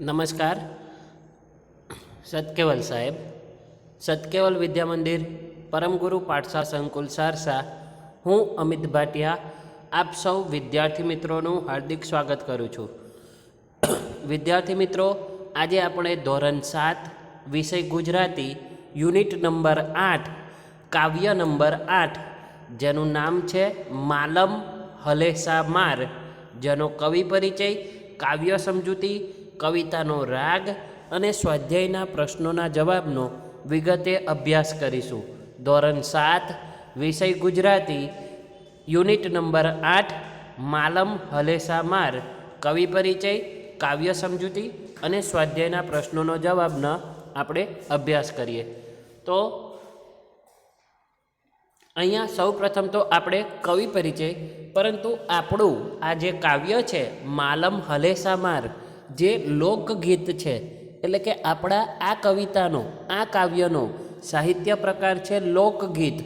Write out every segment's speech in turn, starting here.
નમસ્કાર. સતકેવલ સાહેબ. સતકેવલ વિદ્યા મંદિર, પરમગુરુ પાઠશાળા સંકુલ સારસા. હું અમિત ભાટિયા, આપ સૌ વિદ્યાર્થી મિત્રોનું હાર્દિક સ્વાગત કરું છું. વિદ્યાર્થી મિત્રો, આજે આપણે ધોરણ સાત, વિષય ગુજરાતી, યુનિટ નંબર આઠ, કાવ્ય નંબર આઠ, જેનું નામ છે માલમ હલેસા માર જેનો કવિ પરિચય કાવ્ય સમજૂતી કવિતાનો રાગ અને સ્વાધ્યાયના પ્રશ્નોના જવાબનો વિગતે અભ્યાસ કરીશું. ધોરણ સાત, વિષય ગુજરાતી, યુનિટ નંબર આઠ, માલમ હલેસા માર, કવિ પરિચય, કાવ્ય સમજૂતી અને સ્વાધ્યાયના પ્રશ્નોનો જવાબનો આપણે અભ્યાસ કરીએ. તો અહીંયા સૌ પ્રથમ તો આપણે કવિ પરિચય, પરંતુ આપણું આ જે કાવ્ય છે, માલમ હલેસા માર જે લોકગીત છે, એટલે કે આપણા આ કવિતાનો, આ કાવ્યનો સાહિત્ય પ્રકાર છે લોકગીત.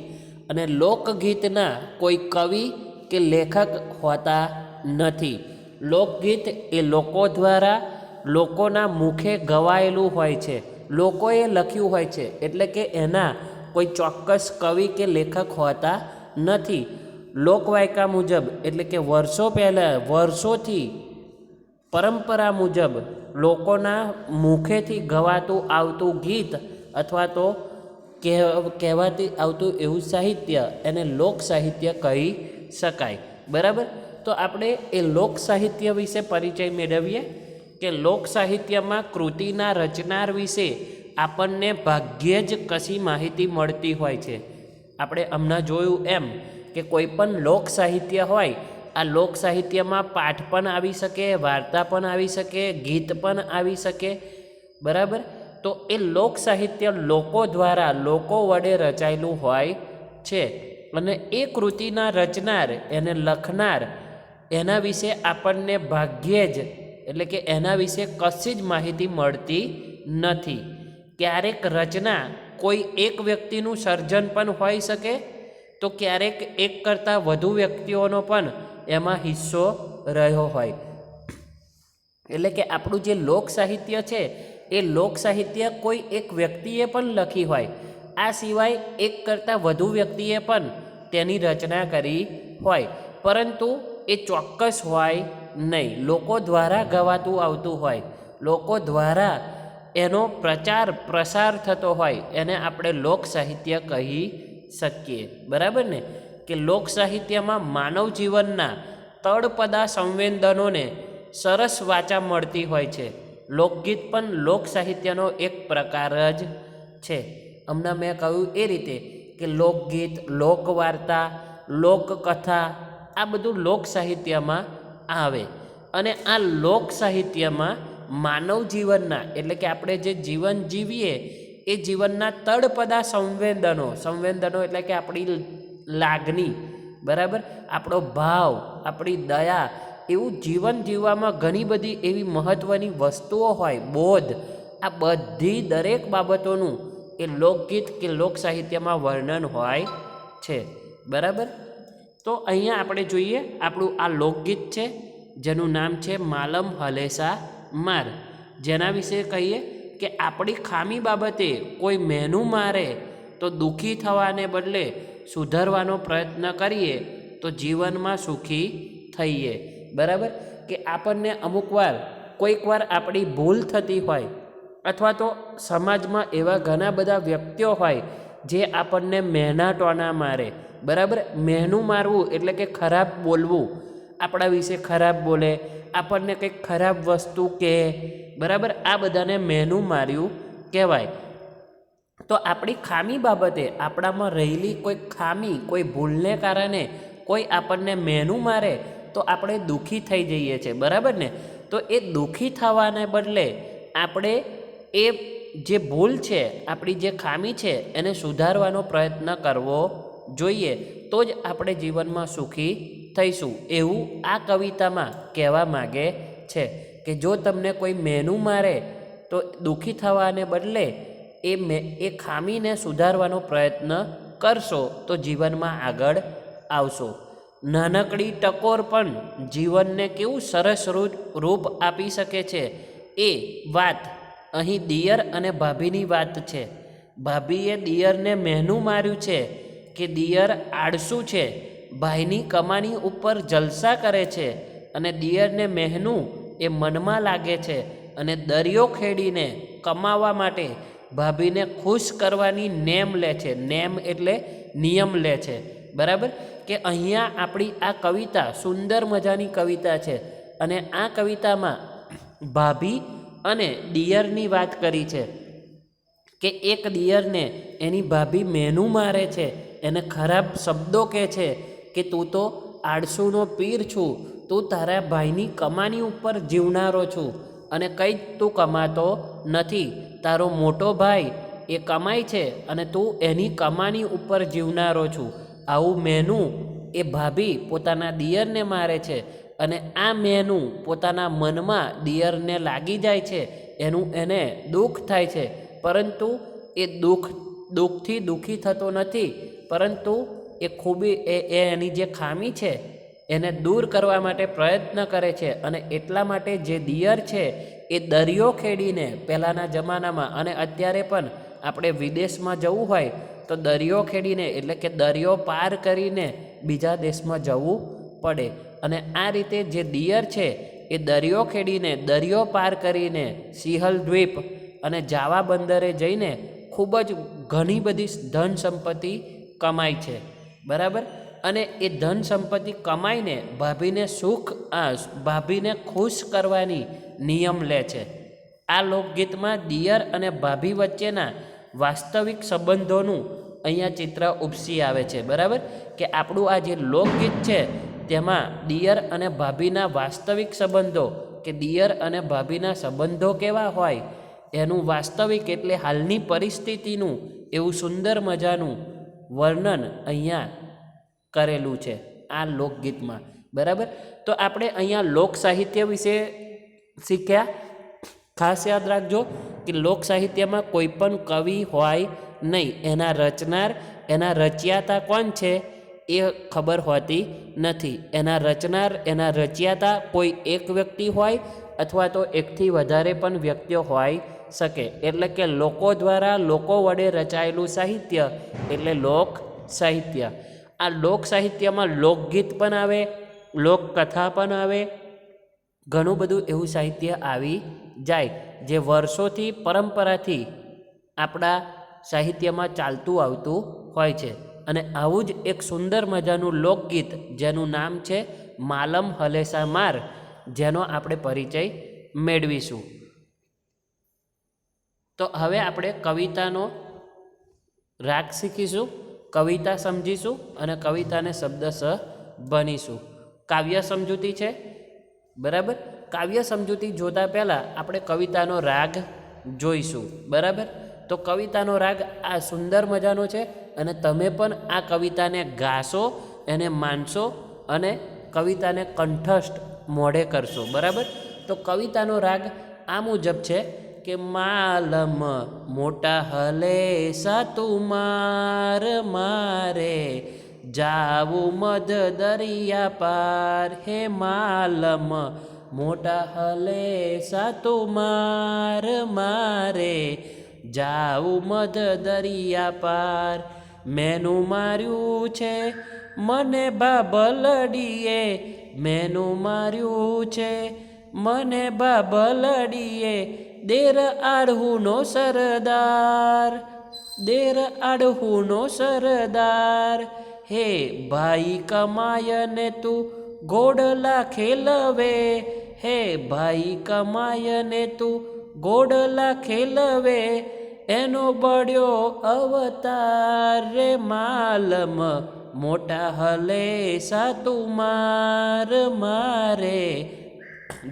અને લોકગીતના કોઈ કવિ કે લેખક હોતા નથી. લોકગીત એ લોકો દ્વારા લોકોના મુખે ગવાયેલું હોય છે. લોકોએ લખ્યું હોય છે, એટલે કે એના કોઈ ચોક્કસ કવિ કે લેખક હોતા નથી. લોકવાયકા મુજબ, એટલે કે વર્ષો પહેલાં, વર્ષોથી પરંપરા મુજબ લોકોના મુખેથી ગવાતું આવતું ગીત અથવા તો કહેવ- કહેવાતી આવતું એવું સાહિત્ય એને લોક સાહિત્ય કહી શકાય. બરાબર? તો આપણે એ લોક સાહિત્ય વિશે પરિચય મેળવીએ કે લોક સાહિત્યમાં કૃતિના રચનાર વિશે આપણને ભાગ્યે જ કશી માહિતી મળતી હોય છે. આપણે હમણાં જોયું એમ કે કોઈ પણ લોક સાહિત્ય હોય આ લોક સાહિત્યમાં પાઠ પણ આવી શકે, વાર્તા પણ આવી શકે, ગીત પણ આવી શકે, બરાબર? તો એ લોક સાહિત્ય લોકો દ્વારા લોકો વડે રચાયેલું હોય છે. અને એ કૃતિના રચનાર, એને લખનાર, એના વિશે આપણને ભાગ્યે જ, એટલે કે એના વિશે કશી જ માહિતી મળતી નથી. ક્યારેક રચના કોઈ એક વ્યક્તિનું સર્જન પણ હોઈ શકે, તો ક્યારેક એક કરતાં વધુ વ્યક્તિઓનો પણ એમાં હિસ્સો રહ્યો હોય. એટલે કે આપણું જે લોક સાહિત્ય છે, એ લોક સાહિત્ય કોઈ એક વ્યક્તિએ પણ લખી હોય. આ સિવાય એક કરતાં વધુ વ્યક્તિએ પણ તેની રચના કરી હોય. પરંતુ એ ચોક્કસ હોય નહીં. લોકો દ્વારા ગવાતું આવતું હોય. લોકો દ્વારા એનો પ્રચાર પ્રસાર થતો હોય. એને આપણે લોક સાહિત્ય કહી શકીએ. બરાબર ને? કે લોક સાહિત્યમાં માનવ જીવનના તળપદા સંવેદનોને સરસ વાચા મળતી હોય છે. લોકગીત પણ લોક સાહિત્યનો એક પ્રકાર જ છે. હમણાં મેં કહ્યું એ રીતે કે લોકગીત, લોકવાર્તા, લોકકથા આ બધું લોક સાહિત્યમાં આવે. અને આ લોક સાહિત્યમાં માનવ જીવનના એટલે કે આપણે જે જીવન જીવીએ એ જીવનના તળપદા સંવેદનો સંવેદનો એટલે કે આપણી લાગણી, બરાબર? આપણો ભાવ, આપણી દયા, એવું જીવન જીવવામાં ઘણી બધી એવી મહત્ત્વની વસ્તુઓ હોય, બોધ. આ બધી દરેક બાબતોનું એ લોકગીત કે લોક સાહિત્યમાં વર્ણન હોય છે, બરાબર? તો અહીંયા આપણે જોઈએ, આપણું આ લોકગીત છે, જેનું નામ છે માલમ હલેસા માર. જેના વિશે કહીએ કે આપણી ખામી બાબતે કોઈ મહેનું મારે તો દુઃખી થવાને બદલે સુધારવાનો પ્રયત્ન કરીએ તો જીવનમાં સુખી થઈએ. બરાબર? કે આપણને અમુક વાર, કોઈક વાર આપણી ભૂલ થતી હોય અથવા તો સમાજમાં એવા ઘણા બધા વ્યક્તિઓ હોય જે આપણને મહેના ટોના મારે. બરાબર? મહેનું મારવું એટલે કે ખરાબ બોલવું. આપણા વિશે ખરાબ બોલે, આપણને કંઈક ખરાબ વસ્તુ કહે. બરાબર? આ બધાને મહેનું માર્યું કહેવાય. તો આપણી ખામી બાબતે આપણામાં રહેલી કોઈ ખામી, કોઈ ભૂલને કારણે કોઈ આપણને મેનુ મારે તો આપણે દુઃખી થઈ જઈએ છીએ બરાબર ને? તો એ દુઃખી થવાને બદલે આપણે એ જે ભૂલ છે, આપણી જે ખામી છે, એને સુધારવાનો પ્રયત્ન કરવો જોઈએ તો જ આપણે જીવનમાં સુખી થઈશું, એવું આ કવિતામાં કહેવા માગે છે કે જો તમને કોઈ મેનુ મારે તો દુઃખી થવાને બદલે એ મેં, એ ખામીને સુધારવાનો પ્રયત્ન કરશો તો જીવનમાં આગળ આવશો. નાનકડી ટકોર પણ જીવનને કેવું સરસ રૂપ આપી શકે છે. એ વાત અહીં દિયર અને ભાભીની વાત છે. ભાભીએ દિયરને મહેનું માર્યું છે કે દિયર આળસુ છે, ભાઈની કમાણી ઉપર જલસા કરે છે અને દિયરને મહેનું એ મનમાં લાગે છે અને દરિયો ખેડીને કમાવા માટે ભાભીને ખુશ કરવાની નેમ લે છે. નેમ એટલે નિયમ લે છે. બરાબર? કે અહીંયા આપણી આ કવિતા સુંદર મજાની કવિતા છે. અને આ કવિતામાં ભાભી અને ડિયરની વાત કરી છે. કે એક દિયરને એની ભાભી મેનું મારે છે. એને ખરાબ શબ્દો કહે છે કે તું તો આળસુનો પીર છું. તું તારા ભાઈની કમાની ઉપર જીવનારો છું. અને કંઈ જ તું કમાતો નથી. તારો મોટો ભાઈ એ કમાય છે અને તું એની કમાણી ઉપર જીવનારો છું. આવું મેનું એ ભાભી પોતાના દિયરને મારે છે અને આ મેનું પોતાના મનમાં દિયરને લાગી જાય છે. એનું એને દુઃખ થાય છે. પરંતુ એ દુઃખ, દુઃખથી દુઃખી થતો નથી. પરંતુ એ ખૂબી એ એની જે ખામી છે એને દૂર કરવા માટે પ્રયત્ન કરે છે અને એટલા માટે જે દિયર છે એ દરિયો ખેડીને પહેલાંના જમાનામાં અને અત્યારે પણ આપણે વિદેશમાં જવું હોય તો દરિયો ખેડીને એટલે કે દરિયો પાર કરીને બીજા દેશમાં જવું પડે. અને આ રીતે જે દિયર છે એ દરિયો ખેડીને, દરિયો પાર કરીને સિંહલ દ્વીપ અને જાવા બંદરે જઈને ખૂબ જ ઘણી બધી ધન સંપત્તિ કમાય છે. બરાબર? અને એ ધન સંપત્તિ કમાઈને ભાભીને સુખ ભાભીને ખુશ કરવાની નિયમ લે છે. આ લોકગીતમાં દિયર અને ભાભી વચ્ચેના વાસ્તવિક સંબંધોનું અહીંયા ચિત્ર ઉપસી આવે છે. બરાબર? કે આપણું આ જે લોકગીત છે, તેમાં દિયર અને ભાભીના વાસ્તવિક સંબંધો કે દિયર અને ભાભીના સંબંધો કેવા હોય, એનું વાસ્તવિક એટલે હાલની પરિસ્થિતિનું એવું સુંદર મજાનું વર્ણન અહીંયા કરેલું છે આ લોકગીતમાં. બરાબર? તો આપણે અહીંયા લોક સાહિત્ય વિશે શીખ્યા. ખાસ યાદ રાખજો કે લોક સાહિત્યમાં કોઈ પણ કવિ હોય નહીં, એના રચનાર, એના રચયાતા કોણ છે એ ખબર હોતી નથી. એના રચનાર, એના રચયાતા કોઈ એક વ્યક્તિ હોય અથવા તો એકથી વધારે પણ વ્યક્તિઓ હોય શકે. એટલે કે લોકો દ્વારા લોકો વડે રચાયેલું સાહિત્ય એટલે લોક સાહિત્ય. આ લોક સાહિત્યમાં લોકગીત પણ આવે લોકકથા પણ આવે. ઘણું બધું એવું સાહિત્ય આવી જાય, જે વર્ષોથી પરંપરાથી આપણા સાહિત્યમાં ચાલતું આવતું હોય છે. અને આવું જ એક સુંદર મજાનું લોકગીત જેનું નામ છે માલમ હલેસા માર, જેનો આપણે પરિચય મેળવીશું. તો હવે આપણે કવિતાનો રાગ શીખીશું. કવિતા સમજીશું અને કવિતાને શબ્દશ બનીશું. કાવ્ય સમજૂતી છે? બરાબર? કાવ્ય સમજૂતી જોતા પહેલાં આપણે કવિતાનો રાગ જોઈશું. બરાબર? તો કવિતાનો રાગ આ સુંદર મજાનો છે અને તમે પણ આ કવિતાને ગાશો, એને માનશો અને કવિતાને કંઠસ્થ મોઢે કરશો. બરાબર? તો કવિતાનો રાગ આ મુજબ છે. કે માલમ મોટા હલે સાતું માર મારે. જાવું મધ દરિયા પાર હે માલમ મોટા હલે સાતું માર મારે. જાવું મધ દરિયા પાર મેનું માર્યું છે મને બાબલડીએ. મેનું માર્યું છે મને બાબલડીએ. દેર આડહુનો સરદાર, દેર આડહુનો સરદાર. હે ભાઈ કમાય ને તું ગોડલા ખેલવે, હે ભાઈ કમાય ને તું ગોડલા ખેલવે. એનો બળ્યો અવતાર રે માલમ, મોટા હલે સાતુ માર મારે.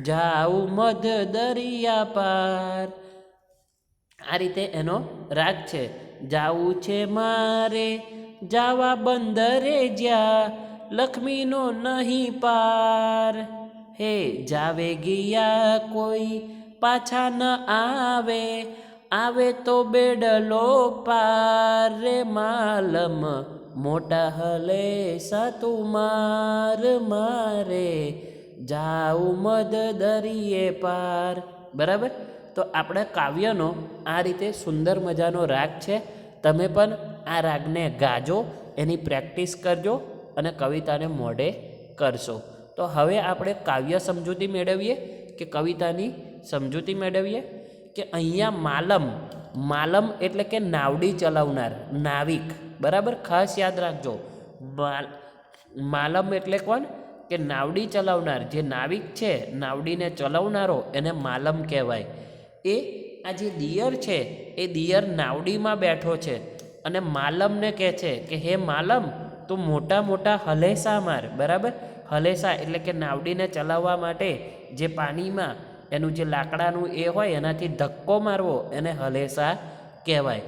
જાઉં મધ દરિયા પાર. આ રીતે એનો રાગ છે. જાવું છે મારે, જાવા બંદરે જ્યાં લક્ષ્મીનો નહીં પાર. હે, જાવે ગયા કોઈ પાછા ન આવે આવે તો બેડલો પાર. રે માલમ, મોટા હલે સાતું માર મારે. જાઉં મદ દરિયે પાર. બરાબર? તો આપણે કાવ્યનો આ રીતે સુંદર મજાનો રાગ છે. તમે પણ આ રાગને ગાજો, એની પ્રેક્ટિસ કરજો અને કવિતાને મોઢે કરશો. તો હવે આપણે કાવ્ય સમજૂતી મેળવીએ કે કવિતાની સમજૂતી મેળવીએ? કે અહીંયા માલમ માલમ એટલે કે નાવડી ચલાવનાર, નાવિક. બરાબર? ખાસ યાદ રાખજો. માલ, માલમ એટલે કોણ? કે નાવડી ચલાવનાર, જે નાવિક છે, નાવડીને ચલાવનારો એને માલમ કહેવાય. એ આ જે દિયર છે, એ દિયર નાવડીમાં બેઠો છે અને માલમને કહે છે કે, હે માલમ, તું મોટા મોટા હલેસા માર. બરાબર? હલેસા એટલે કે નાવડીને ચલાવવા માટે જે પાણીમાં એનું જે લાકડાનું એ હોય, એનાથી ધક્કો મારવો એને હલેસા કહેવાય.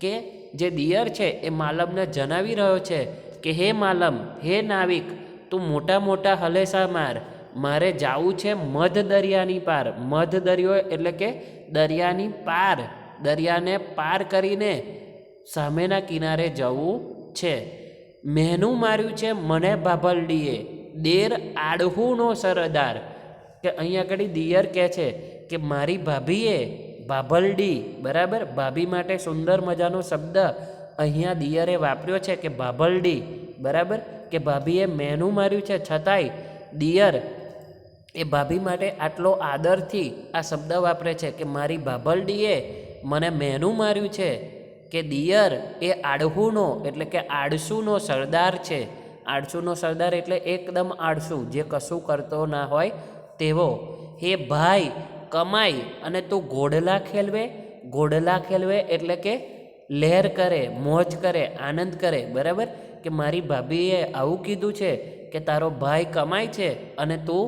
કે જે દિયર છે, એ માલમને જણાવી રહ્યો છે કે, હે માલમ, હે નાવિક તું મોટા મોટા હલેસા માર. મારે જાવું છે મધ દરિયાની પાર. મધ દરિયો એટલે કે દરિયાની પાર. દરિયાને પાર કરીને સામેના કિનારે જવું છે. મહેનું માર્યું છે મને ભાભલડીએ. દેર આડહુનો સરદાર. કે અહીંયા આગળ દિયર કહે છે કે મારી ભાભીએ ભાભલડી. બરાબર? ભાભી માટે સુંદર મજાનો શબ્દ અહીંયા દિયરે વાપર્યો છે કે ભાભલડી. બરાબર? કે ભાભીએ મેનું માર્યું છે છતાંય દિયર એ ભાભી માટે આટલો આદરથી આ શબ્દ વાપરે છે કે મારી ભાભલડીએ મને મેનું માર્યું છે કે દિયર એ આડહુનો, એટલે કે આળસુનો સરદાર છે. આળસુનો સરદાર એટલે એકદમ આળસુ જે કશું કરતો ના હોય તેવો. હે ભાઈ, કમાઈ અને તું ઘોડલા ખેલવે? ઘોડલા ખેલવે એટલે કે લહેર કરે, મોજ કરે, આનંદ કરે, બરાબર? કે મારી ભાભીએ આવું કીધું છે કે તારો ભાઈ કમાય છે અને તું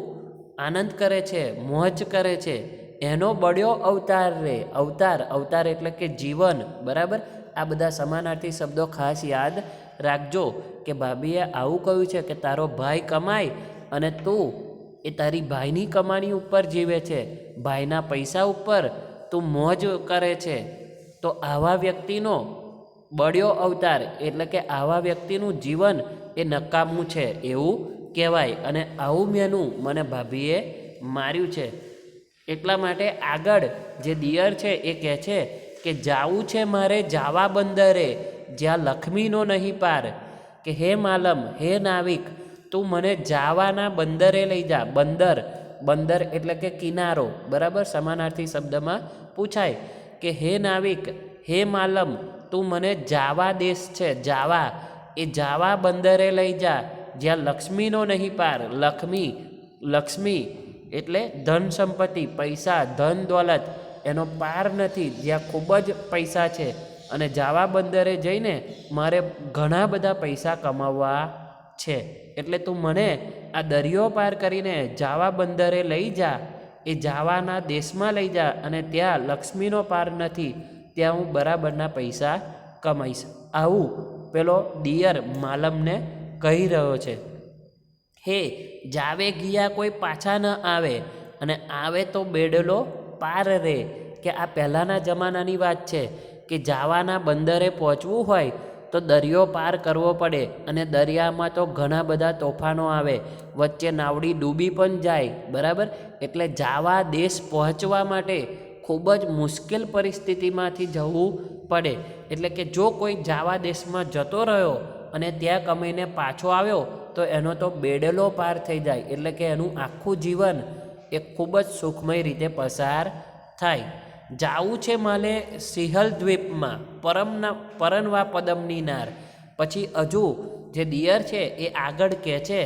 આનંદ કરે છે, મોજ કરે છે. એનો બળ્યો અવતાર રે, અવતાર અવતાર એટલે કે જીવન, બરાબર? આ બધા સમાનાર્થી શબ્દો ખાસ યાદ રાખજો કે ભાભીએ આવું કહ્યું છે કે તારો ભાઈ કમાય અને તું એ તારી ભાઈની કમાણી ઉપર જીવે છે, ભાઈના પૈસા ઉપર તું મોજ કરે છે. તો આવા વ્યક્તિનો બળ્યો અવતાર એટલે કે આવા વ્યક્તિનું જીવન એ નકામું છે એવું કહેવાય. અને આવું મેનું મને ભાભીએ માર્યું છે. એટલા માટે આગળ જે દિયર છે એ કહે છે કે જાવું છે મારે જાવા બંદરે, જ્યાં લક્ષ્મીનો નહીં પાર, કે હે માલમ, હે નાવિક, તું મને જાવાના બંદરે લઈ જા. બંદર બંદર એટલે કે કિનારો. બરાબર? સમાનાર્થી શબ્દમાં પૂછાય કે હે નાવિક, હે માલમ તું મને જાવા દેશ છે, જાવા. એ જાવા બંદરે લઈ જા, જ્યાં લક્ષ્મીનો નહીં પાર. લક્ષ્મી લક્ષ્મી. એટલે ધન સંપત્તિ, પૈસા, ધન દોલત. એનો પાર નથી, જ્યાં ખૂબ જ પૈસા છે. અને જાવા બંદરે જઈને મારે ઘણા બધા પૈસા કમાવવા છે. એટલે તું મને આ દરિયો પાર કરીને જાવા બંદરે લઈ જા. એ જાવાના દેશમાં લઈ જા અને ત્યાં લક્ષ્મીનો પાર નથી. ત્યાં હું બરાબરના પૈસા કમાઈશ. આવું પેલો દિયર માલમને કહી રહ્યો છે. હે, જાવે ગયા કોઈ પાછા ન આવે અને આવે તો બેડલો પાર રે. કે આ પહેલાંના જમાનાની વાત છે કે જાવાના બંદરે પહોંચવું હોય તો દરિયો પાર કરવો પડે અને દરિયામાં તો ઘણા બધા તોફાનો આવે. વચ્ચે નાવડી ડૂબી પણ જાય, બરાબર? એટલે જાવા દેશ પહોંચવા માટે ખૂબ જ મુશ્કેલ પરિસ્થિતિમાંથી જવું પડે. એટલે કે જો કોઈ જાવા દેશમાં જતો રહ્યો અને ત્યાં કમાઈને પાછો આવ્યો, તો એનો તો બેડલો પાર થઈ જાય. એટલે કે એનું આખું જીવન એ ખૂબ જ સુખમય રીતે પસાર થાય. જાવું છે માલે સિંહલ દ્વીપમાં, પરમના પરનવા પદમની નાર. પછી હજુ જે દિયર છે, એ આગળ કહે છે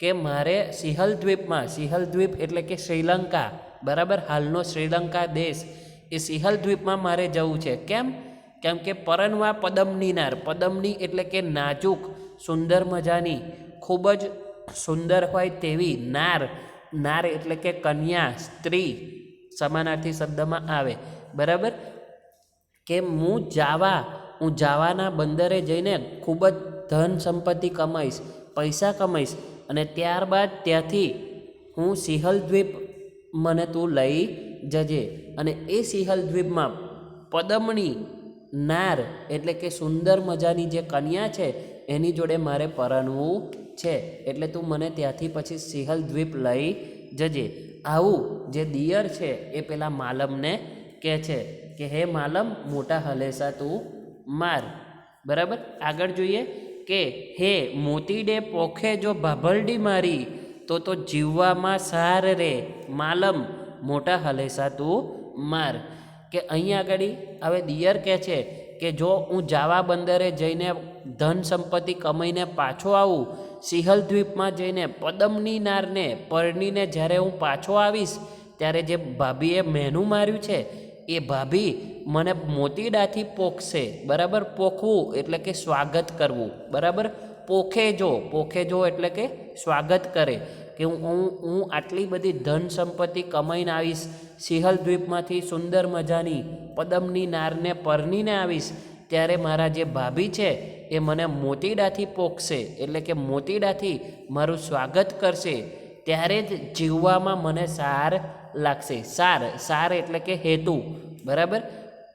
કે, મારે સિંહલ દ્વીપમાં, સિંહલ દ્વીપ એટલે કે શ્રીલંકા બરાબર? હાલનો શ્રીલંકા દેશ એ સિંહલ દ્વીપમાં મારે જવું છે. કેમ? કેમ કે પરનવા પદમની નાર પદમની એટલે કે નાજુક, સુંદર મજાની, ખૂબ જ સુંદર હોય તેવી નાર નાર એટલે કે કન્યા, સ્ત્રી સમાનાર્થી શબ્દમાં આવે. બરાબર? કે હું જાવા, હું જાવાના બંદરે જઈને ખૂબ જ ધન સંપત્તિ કમાઈશ, પૈસા કમાઈશ અને ત્યારબાદ ત્યાંથી હું સિંહલ દ્વીપ મને તું લઈ જજે. અને એ સિંહલ દ્વીપમાં પદમણી નાર એટલે કે સુંદર મજાની જે કન્યા છે, એની જોડે મારે પરણવું છે. એટલે તું મને ત્યાંથી પછી સિંહલ દ્વીપ લઈ જજે. આવું જે દિયર છે, એ પેલા માલમને કહે છે કે, હે માલમ, મોટા હલેસા તું માર. બરાબર? આગળ જોઈએ કે, હે મોતીડે પોખે જો ભાભલડી મારી તો તો જીવવામાં સાર રે, માલમ, મોટા હલેસા તું માર. કે અહીંયા આગળ હવે દિયર કહે છે કે જો હું જાવા બંદરે જઈને ધન સંપત્તિ કમાઈને પાછો આવું, સિંહલ દ્વીપમાં જઈને પદમની નારને, પરણીને જ્યારે હું પાછો આવીશ, ત્યારે જે ભાભીએ મહેનું માર્યું છે, એ ભાભી મને મોતીડાથી પોખશે. બરાબર? પોખવું એટલે કે સ્વાગત કરવું. બરાબર? પોખે જો. પોખે જો એટલે કે સ્વાગત કરે. કે હું હું હું આટલી બધી ધન સંપત્તિ કમાઈને આવીશ, સિંહલ દ્વીપમાંથી સુંદર મજાની પદમની નારને પરણીને આવીશ, ત્યારે મારા જે ભાભી છે એ મને મોતીડાથી પોખશે, એટલે કે મોતીડાથી મારું સ્વાગત કરશે. ત્યારે જ જીવવામાં મને સાર લાગશે. સાર સાર એટલે કે હેતુ. બરાબર?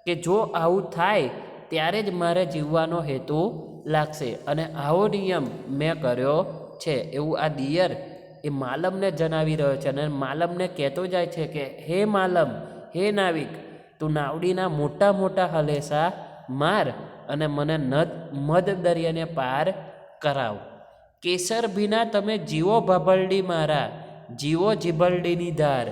કે જો આવું થાય, ત્યારે જ મારે જીવવાનો હેતુ લાગશે. અને આવો નિયમ મેં કર્યો છે. એવું આ દિયર એ માલમને જણાવી રહ્યો છે અને માલમને કહેતો જાય છે કે, હે માલમ, હે નાવિક, તું નાવડીના મોટા મોટા હલેસા માર અને મને નદ, મધ દરિયાને પાર કરાવ. કેસર ભીના તમે જીવો ભાભલડી મારા, જીવો જીભલડીની ધાર,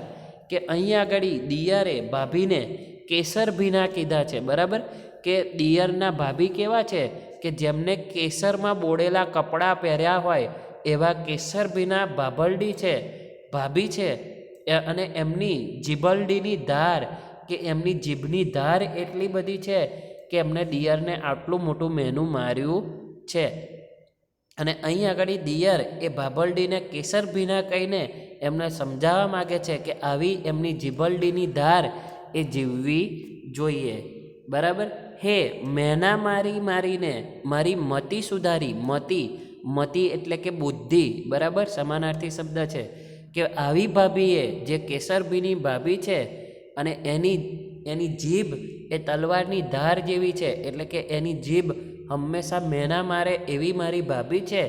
કે અહીંયા આગળ દિયરે ભાભીને કેસર ભીના કીધા છે. બરાબર? કે દિયરના ભાભી કેવા છે? કે જેમને કેસરમાં બોળેલા કપડાં પહેર્યા હોય એવા કેસર ભીના ભાભલડી છે, ભાભી છે અને એમની જીભલડીની ધાર, કે એમની જીભની ધાર એટલી બધી છે કે એમને દિયરને આટલું મોટું મેનું માર્યું છે. અને અહીં આગળ દિયર એ ભાભલડીને કેસર ભીના કહીને એમને સમજાવવા માગે છે કે આવી એમની જીભલડીની ધાર એ જીવવી જોઈએ. બરાબર? હે, મેના મારી મારીને, મારી મતિ સુધારી, મતિ મતિ એટલે કે બુદ્ધિ, બરાબર? સમાનાર્થી શબ્દ છે. કે આવી ભાભીએ જે કેસરભીની ભાભી છે અને એની એની જીભ એ તલવારની ધાર જેવી છે, એટલે કે એની જીભ હંમેશા મેના મારે એવી મારી ભાભી છે,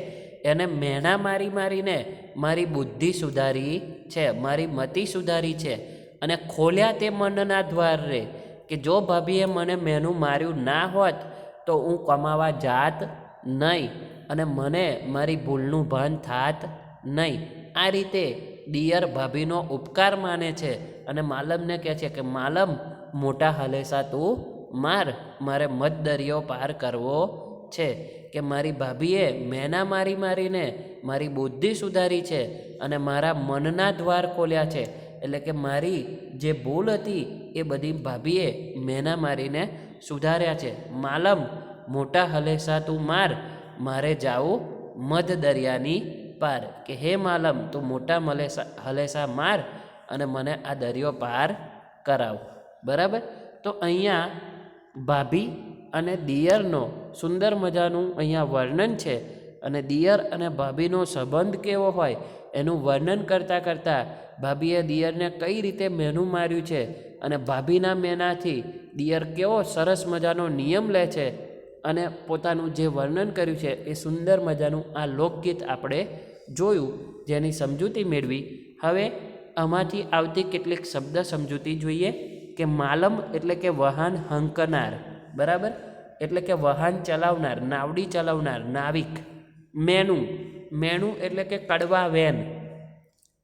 એને મેણા મારી મારીને મારી બુદ્ધિ સુધારી છે, મારી મતિ સુધારી છે. અને ખોલ્યા તે મનના દ્વાર રે કે જો ભાભીએ મને મેનું માર્યું ના હોત તો હું કમાવા જાત નહીં. અને મને મારી ભૂલનું ભાન થાત નહીં. આ રીતે દિયર ભાભીનો ઉપકાર માને છે અને માલમને કહે છે કે, માલમ, મોટા હલેસા તું માર. મારે મત દરિયો પાર કરવો છે કે મારી ભાભીએ મેના મારી મારીને મારી બુદ્ધિ સુધારી છે અને મારા મનના દ્વાર ખોલ્યા છે. એટલે કે મારી જે ભૂલ હતી એ બધી ભાભીએ મેના મારીને સુધાર્યા છે. માલમ, મોટા હલેસા તું માર. મારે જાવું મધ દરિયાની પાર કે હે માલમ, તું મોટા મલેસા, હલેસા માર અને મને આ દરિયો પાર કરાવ. બરાબર? તો અહીંયા ભાભી અને દિયરનો સુંદર મજાનું અહીંયા વર્ણન છે અને દિયર અને ભાભીનો સંબંધ કેવો હોય એનું વર્ણન કરતાં કરતાં ભાભીએ દિયરને કઈ રીતે મેનું માર્યું છે અને ભાભીના મેનાથી દિયર કેવો સરસ મજાનો નિયમ લે છે અને પોતાનું જે વર્ણન કર્યું છે એ સુંદર મજાનું આ લોકગીત આપણે જોયું, જેની સમજૂતી મેળવી. હવે આમાંથી આવતી કેટલીક શબ્દ સમજૂતી જોઈએ કે માલમ એટલે કે વાહન હંકનાર, બરાબર? એટલે કે વાહન ચલાવનાર, નાવડી ચલાવનાર, નાવિક. મેનું મેનું એટલે કે કડવા વેન.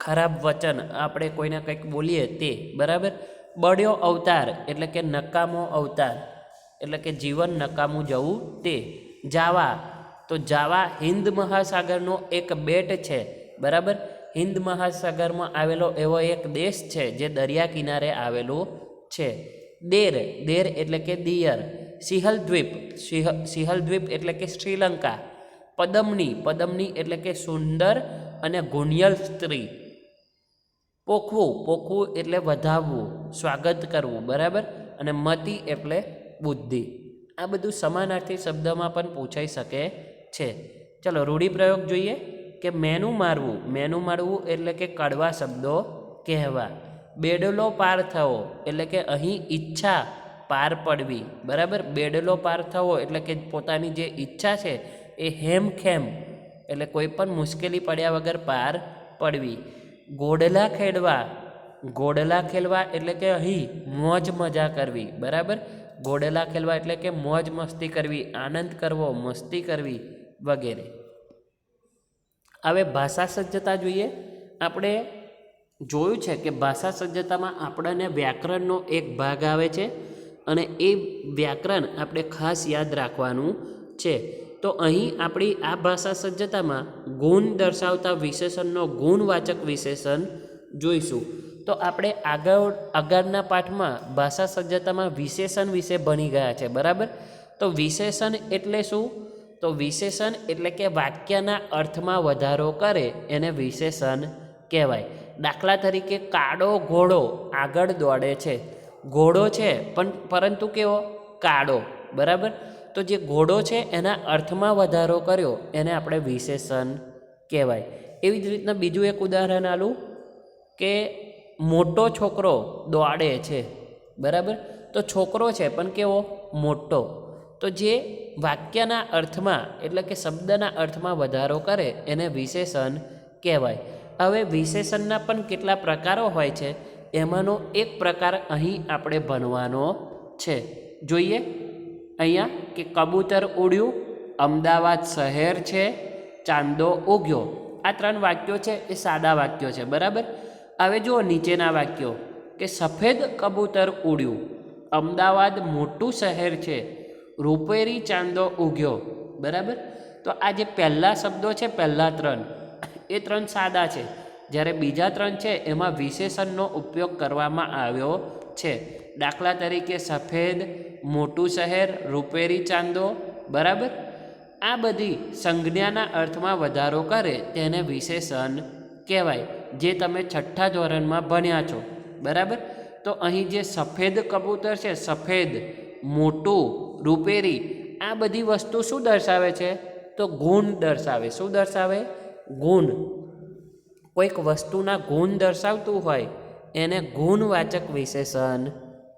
ખરાબ વચન, આપણે કોઈને કંઈક બોલીએ તે, બરાબર? બળ્યો અવતાર એટલે કે નકામો અવતાર. એટલે કે જીવન નકામું જવું તે. જાવા. તો જાવા હિન્દ મહાસાગરનો એક બેટ છે, બરાબર? હિન્દ મહાસાગરમાં આવેલો એવો એક દેશ છે જે દરિયા કિનારે આવેલો છે. દેર. દેર એટલે કે દિયર. સિહલ દ્વીપ સિહ સિહલ દ્વીપ એટલે કે શ્રીલંકા. પદમની. પદમની એટલે કે સુંદર અને ગુણિયલ સ્ત્રી. પોખવું. પોખવું એટલે વધાવવું. સ્વાગત કરવું. બરાબર? અને મતી એટલે બુદ્ધિ. આ બધું સમાનાર્થી શબ્દમાં પણ પૂછાઈ શકે છે. ચલો, રૂઢિપ્રયોગ જોઈએ કે મેનું મારવું. મેનું મારવું એટલે કે કડવા શબ્દો કહેવા. બેડલો પાર થવો એટલે કે અહીં ઈચ્છા પાર પડવી. બરાબર? બેડલો પાર થવો એટલે કે પોતાની જે ઈચ્છા છે એ હેમખેમ એટલે કોઈ પણ મુશ્કેલી પડ્યા વગર પાર પડવી. ગોડલા ખેડવા. ગોડલા ખેલવા એટલે કે અહીં મોજ મજા કરવી. બરાબર? ગોડલા ખેલવા એટલે કે મોજ મસ્તી કરવી, આનંદ કરવો, મસ્તી કરવી વગેરે. હવે ભાષા સજ્જતા જોઈએ. આપણે જોયું છે કે ભાષા સજ્જતામાં આપણને વ્યાકરણનો એક ભાગ આવે છે અને એ વ્યાકરણ આપણે ખાસ યાદ રાખવાનું છે. તો અહીં આપણી આ ભાષા સજ્જતામાં ગુણ દર્શાવતા વિશેષણનો ગુણવાચક વિશેષણ જોઈશું. તો આપણે આગળ, આગળના પાઠમાં ભાષા સજ્જતામાં વિશેષણ વિશે ભણી ગયા છે, બરાબર? તો વિશેષણ એટલે શું? તો વિશેષણ એટલે કે વાક્યના અર્થમાં વધારો કરે એને વિશેષણ કહેવાય. દાખલા તરીકે કાળો ઘોડો આગળ દોડે છે. ઘોડો છે, પણ પરંતુ કેવો? કાળો, બરાબર? તો જે ઘોડો છે, એના અર્થમાં વધારો કર્યો, એને આપણે વિશેષણ કહેવાય. એવી જ રીતના બીજું એક ઉદાહરણ આલું કે મોટો છોકરો દોડે છે. બરાબર? તો છોકરો છે, પણ કેવો? મોટો. તો જે વાક્યના અર્થમાં, એટલે કે શબ્દના અર્થમાં વધારો કરે, એને વિશેષણ કહેવાય. હવે વિશેષણના પણ કેટલા પ્રકારો હોય છે, એમાંનો એક પ્રકાર અહીં આપણે ભણવાનો છે. જોઈએ. અહીંયા કે કબૂતર ઉડ્યું, અમદાવાદ શહેર છે, ચાંદો ઉગ્યો. આ ત્રણ વાક્યો છે, એ સાદા વાક્યો છે, બરાબર? હવે જુઓ નીચેના વાક્યો કે સફેદ કબૂતર ઉડ્યું. અમદાવાદ મોટું શહેર છે. રૂપેરી ચાંદો ઉગ્યો. બરાબર? તો આ જે પહેલા શબ્દો છે, પહેલા ત્રણ, એ ત્રણ સાદા છે. જ્યારે બીજા ત્રણ છે, એમાં વિશેષણનો ઉપયોગ કરવામાં આવ્યો છે. દાખલા તરીકે સફેદ, મોટું શહેર, રૂપેરી ચાંદો. બરાબર? આ બધી સંજ્ઞાના અર્થમાં વધારો કરે, તેને વિશેષણ કહેવાય. જે તમે છઠ્ઠા ધોરણમાં ભણ્યા છો, બરાબર? તો અહીં જે સફેદ કબૂતર છે, સફેદ, મોટું, રૂપેરી, આ બધી વસ્તુ શું દર્શાવે છે? તો ગુણ દર્શાવે. શું દર્શાવે? ગુણ. કોઈક વસ્તુના ગુણ દર્શાવતું હોય, એને ગુણવાચક વિશેષણ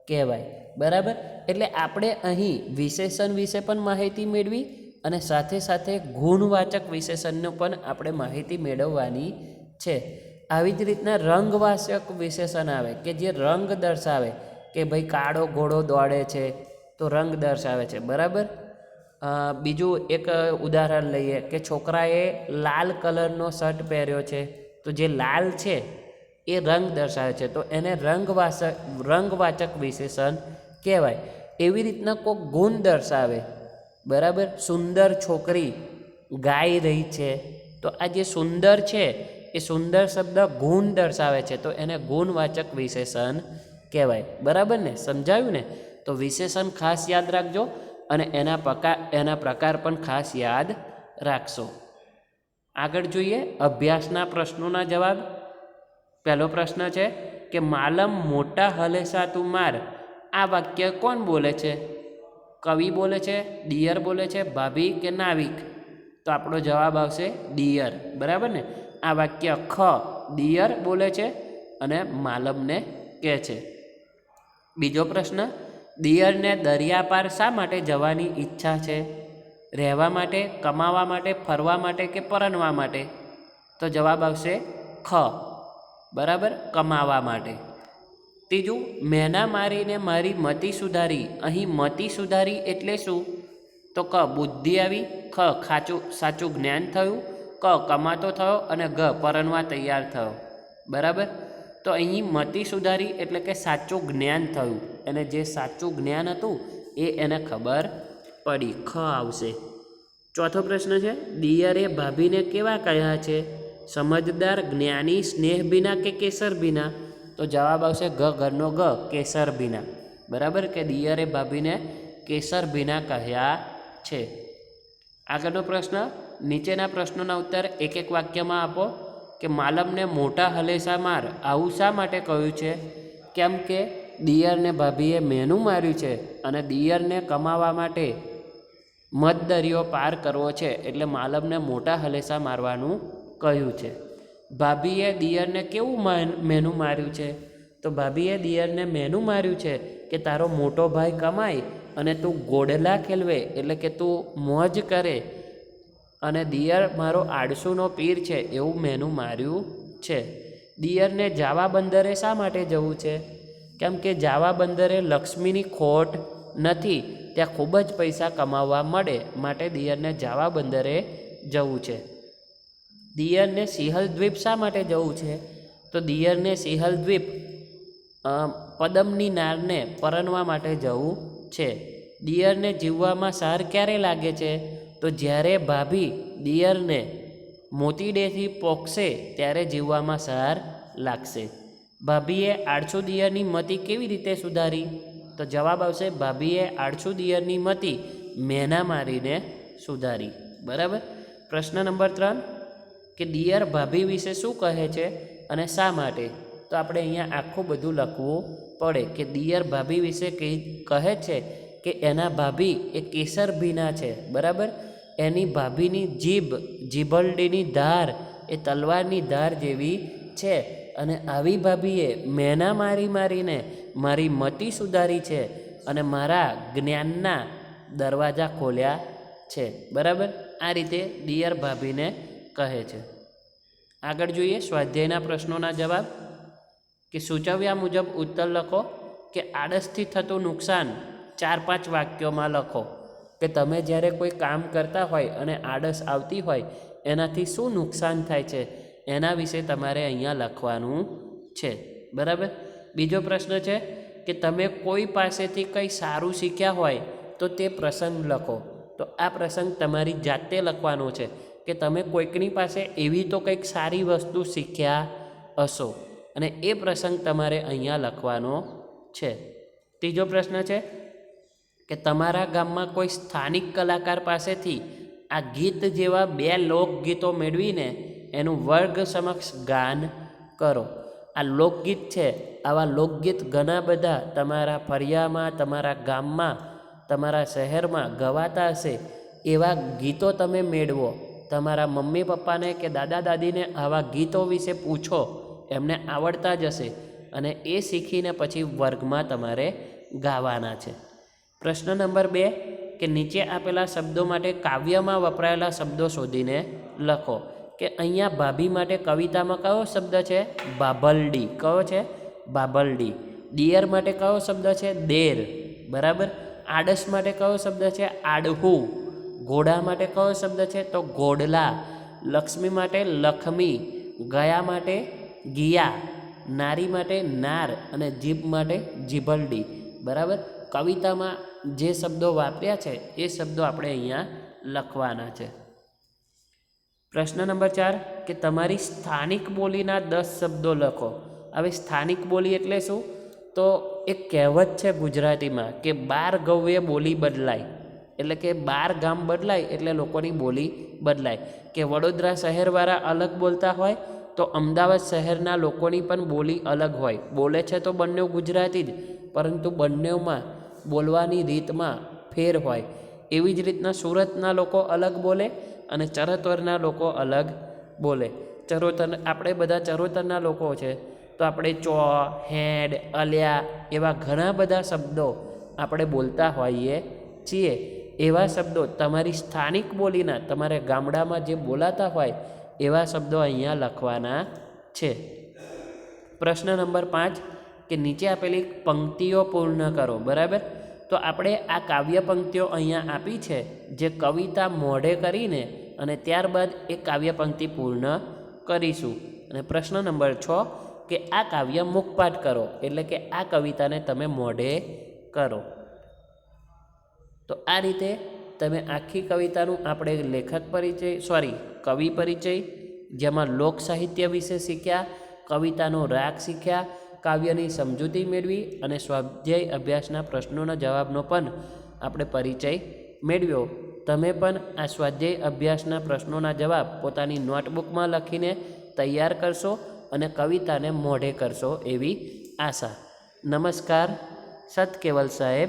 કહેવાય. બરાબર? એટલે આપણે અહીં વિશેષણ વિશે પણ માહિતી મેળવી અને સાથે સાથે ગુણવાચક વિશેષણનો પણ આપણે માહિતી મેળવવાની છે. આવી જ રીતના રંગવાચક વિશેષણ આવે કે જે રંગ દર્શાવે કે ભાઈ કાળો ઘોડો દોડે છે, તો રંગ દર્શાવે છે. બરાબર? બીજું એક ઉદાહરણ લઈએ કે છોકરાએ લાલ કલરનો શર્ટ પહેર્યો છે, તો જે લાલ છે એ રંગ દર્શાવે છે. તો એને રંગવાચક રંગવાચક વિશેષણ કહેવાય. એવી રીતના કોઈક ગુણ દર્શાવે. બરાબર? સુંદર છોકરી ગાઈ રહી છે, તો આ જે સુંદર છે એ સુંદર શબ્દ ગુણ દર્શાવે છે. તો એને ગુણવાચક વિશેષણ કહેવાય. બરાબર ને? સમજાયું ને? તો વિશેષણ ખાસ યાદ રાખજો અને એના પ્રકાર એના પ્રકાર પણ ખાસ યાદ રાખશો. આગળ જોઈએ અભ્યાસના પ્રશ્નોના જવાબ. પહેલો પ્રશ્ન છે કે માલમ મોટા હલેસા તું માર. આ વાક્ય કોણ બોલે છે? કવિ બોલે છે, ડિયર બોલે છે, ભાભી કે નાવિક? તો આપણો જવાબ આવશે ડિયર. બરાબર ને? આ વાક્ય ખ દિયર બોલે છે અને માલમને કહે છે. બીજો પ્રશ્ન દિયરને દરિયા પાર શા માટે જવાની ઈચ્છા છે? રહેવા માટે, કમાવા માટે, ફરવા માટે કે પરણવા માટે? તો જવાબ આવશે ખ. બરાબર? કમાવા માટે. ત્રીજું મહેના મારીને મારી મતિ સુધારી. અહીં મતિ સુધારી એટલે શું? તો ક, બુદ્ધિ આવી. ખ, ખાચું, સાચું જ્ઞાન થયું. ક કમાતો થયો અને ઘ પરણવા તૈયાર થયો. બરાબર? તો અહીં મતિ સુધારી એટલે કે સાચું જ્ઞાન થયું. અને જે સાચું જ્ઞાન હતું, એ એને ખબર પડી. ખ આવશે. ચોથો પ્રશ્ન છે, દિયરે ભાભીને કેવા કહ્યા છે? સમજદાર, જ્ઞાની, સ્નેહ બિના કે કેસર બિના? તો જવાબ આવશે ઘ, ઘરનો ગ કેસર બિના. બરાબર? કે દિયરે ભાભીને કેસર બિના કહ્યા છે. આગળનો પ્રશ્ન નીચેના પ્રશ્નોના ઉત્તર એક એક વાક્યમાં આપો કે માલમને મોટા હલેસા માર આવું શા માટે કહ્યું છે? કેમ કે દિયરને ભાભીએ મેનું માર્યું છે અને દિયરને કમાવા માટે મધદરિયો પાર કરવો છે એટલે માલમને મોટા હલેસા મારવાનું કહ્યું છે. ભાભીએ દિયરને કેવું મેનું માર્યું છે? તો ભાભીએ દિયરને મેનું માર્યું છે કે તારો મોટો ભાઈ કમાય અને તું ગોડલા ખેલવે એટલે કે તું મોજ કરે અને દિયર મારો આળસુનો પીર છે એવું મેનું માર્યું છે. દિયરને જાવા બંદરે શા માટે જવું છે? કેમ કે જાવા બંદરે લક્ષ્મીની ખોટ નથી, ત્યાં ખૂબ જ પૈસા કમાવવા મળે માટે દિયરને જાવા બંદરે જવું છે. દિયરને સિંહલ દ્વીપ શા માટે જવું છે? તો દિયરને સિંહલ દ્વીપ પદમની નારને પરણવા માટે જવું છે. દિયરને જીવવામાં સાર ક્યારે લાગે છે? તો જ્યારે ભાભી દિયરને મોતીડેથી પોખશે ત્યારે જીવવામાં સહાર લાગશે. ભાભીએ આળસુ દિયરની મતિ કેવી રીતે સુધારી? તો જવાબ આવશે, ભાભીએ આળસુ દિયરની મતિ મેના મારીને સુધારી. બરાબર? પ્રશ્ન નંબર ત્રણ, કે દિયર ભાભી વિશે શું કહે છે અને શા માટે? તો આપણે અહીંયા આખું બધું લખવું પડે કે દિયર ભાભી વિશે કહે છે કે એના ભાભી એ કેસર ભીના છે. બરાબર? એની ભાભીની જીભ જીભલડીની ધાર એ તલવારની ધાર જેવી છે. અને આવી ભાભીએ મેના મારી મારીને મારી મતિ સુધારી છે અને મારા જ્ઞાનના દરવાજા ખોલ્યા છે. બરાબર? આ રીતે દિયર ભાભીને કહે છે. આગળ જોઈએ સ્વાધ્યાયના પ્રશ્નોના જવાબ. કે સૂચવ્યા મુજબ ઉત્તર લખો કે આળસથી થતું નુકસાન ચાર પાંચ વાક્યોમાં લખો. કે તમે જ્યારે કોઈ કામ કરતા હોય અને આળસ આવતી હોય, એનાથી શું નુકસાન થાય છે? એના વિશે તમારે અહીંયા લખવાનું છે. બરાબર? બીજો પ્રશ્ન છે કે તમે કોઈ પાસેથી કંઈ સારું શીખ્યા હોય, તો તે પ્રસંગ લખો. તો આ પ્રસંગ તમારી જાતે લખવાનો છે કે તમે કોઈકની પાસે એવી તો કંઈક સારી વસ્તુ શીખ્યા હશો. અને એ પ્રસંગ તમારે અહીંયા લખવાનો છે. ત્રીજો પ્રશ્ન છે કે તમારા ગામમાં કોઈ સ્થાનિક કલાકાર પાસેથી આ ગીત જેવા બે લોકગીતો મેળવીને એનું વર્ગ સમક્ષ ગાન કરો. આ લોકગીત છે, આવા લોકગીત ઘણા બધા તમારા ફરિયામાં, તમારા ગામમાં, તમારા શહેરમાં ગવાતા હશે. એવા ગીતો તમે મેળવો. તમારા મમ્મી પપ્પાને કે દાદા દાદીને આવા ગીતો વિશે પૂછો. એમને આવડતા જ હશે અને એ શીખીને પછી વર્ગમાં તમારે ગાવાના છે. પ્રશ્ન નંબર બે, કે નીચે આપેલા શબ્દો માટે કાવ્યમાં વપરાયેલા શબ્દો શોધીને લખો. કે અહીંયા ભાભી માટે કવિતામાં કયો શબ્દ છે? ભાભલડી કયો છે? ભાભલડી દિયર માટે કયો શબ્દ છે? દેર. બરાબર? આડસ માટે કયો શબ્દ છે? આડહું. ઘોડા માટે કયો શબ્દ છે? તો ઘોડલા. લક્ષ્મી માટે લખમી. ગયા માટે ગિયા. નારી માટે નાર અને જીભ માટે જીભલડી. બરાબર? કવિતામાં જે શબ્દો વાપર્યા છે, એ શબ્દો આપણે અહીંયા લખવાના છે. પ્રશ્ન નંબર ચાર, કે તમારી સ્થાનિક બોલીના દસ શબ્દો લખો. હવે સ્થાનિક બોલી એટલે શું? તો એક કહેવત છે ગુજરાતીમાં કે બાર ગૌએ બોલી બદલાય. એટલે કે બાર ગામ બદલાય એટલે લોકોની બોલી બદલાય. કે વડોદરા શહેરવાળા અલગ બોલતા હોય, તો અમદાવાદ શહેરના લોકોની પણ બોલી અલગ હોય. બોલે છે તો બંને ગુજરાતી જ, પરંતુ બંનેમાં બોલવાની રીતમાં ફેર હોય. એવી જ રીતના સુરતના લોકો અલગ બોલે અને ચરોતરના લોકો અલગ બોલે. ચરોતર આપણે બધા ચરોતરના લોકો છે. તો આપણે ચો, હેડ, અલ્યા એવા ઘણા બધા શબ્દો આપણે બોલતા હોઈએ છીએ. એવા શબ્દો તમારી સ્થાનિક બોલીના, તમારે ગામડામાં જે બોલાતા હોય, એવા શબ્દો અહીંયા લખવાના છે. પ્રશ્ન નંબર પાંચ કે નીચે આપેલી પંક્તિઓ પૂર્ણ કરો, બરાબર? તો આપણે આ કાવ્ય પંક્તિઓ અહીંયા આપી છે, જે કવિતા મોઢે કરીને અને ત્યારબાદ એ કાવ્ય પંક્તિ પૂર્ણ કરીશું. અને પ્રશ્ન નંબર છ, કે આ કાવ્ય મુખપાઠ કરો, એટલે કે આ કવિતાને તમે મોઢે કરો. તો આ રીતે તમે આખી કવિતાનું આપણે લેખક પરિચય સોરી કવિ પરિચય, જેમાં લોક સાહિત્ય વિશે શીખ્યા, કવિતાનો રાગ શીખ્યા કાવ્યની સમજૂતી મેળવી અને સ્વાધ્યાય અભ્યાસના પ્રશ્નોના જવાબનો પણ આપણે પરિચય મેળવ્યો. તમે પણ આ સ્વાધ્યાય અભ્યાસના પ્રશ્નોના જવાબ પોતાની નોટબુકમાં લખીને તૈયાર કરશો અને કવિતાને મોઢે કરશો એવી આશા. નમસ્કાર, સત કેવલ સાહેબ.